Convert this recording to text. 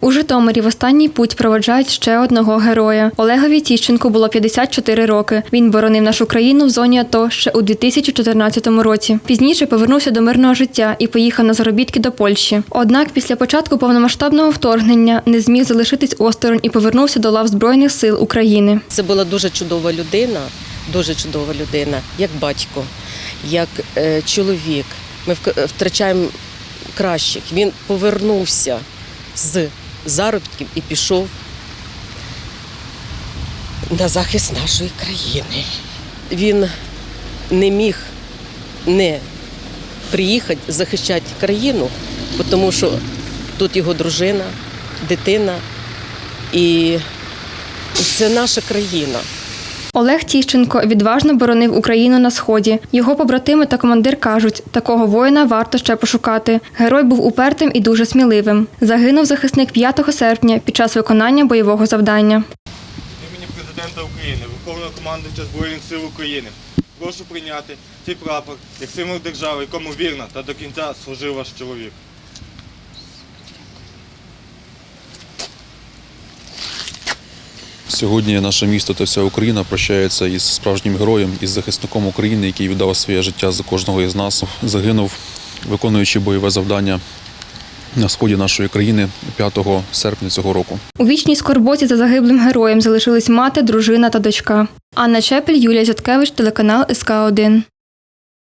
У Житомирі в останній путь проведжають ще одного героя. Олегові Тіщенку було 54 роки. Він боронив нашу країну в зоні АТО ще у 2014 році. Пізніше повернувся до мирного життя і поїхав на заробітки до Польщі. Однак після початку повномасштабного вторгнення не зміг залишитись осторонь і повернувся до лав Збройних сил України. Це була дуже чудова людина, дуже чудова людина, як батько, як е, чоловік. Ми втрачаємо кращих. Він повернувся з заробітків і пішов на захист нашої країни. Він не міг не приїхати захищати країну, тому що тут його дружина, дитина, і це наша країна. Олег Тіщенко відважно боронив Україну на сході. Його побратими та командир кажуть, такого воїна варто ще пошукати. Герой був упертим і дуже сміливим. Загинув захисник 5 серпня під час виконання бойового завдання. імені президента України, Верховного командувача Збройних сил України. Прошу прийняти цей прапор як символ держави, якому вірно та до кінця служив ваш чоловік. Сьогодні наше місто та вся Україна прощається із справжнім героєм, із захисником України, який віддав своє життя за кожного із нас. Загинув, виконуючи бойове завдання на сході нашої країни 5 серпня цього року. У вічній скорботі за загиблим героєм залишились мати, дружина та дочка. Анна Чепель, Юлія Зяткевич, телеканал СК 1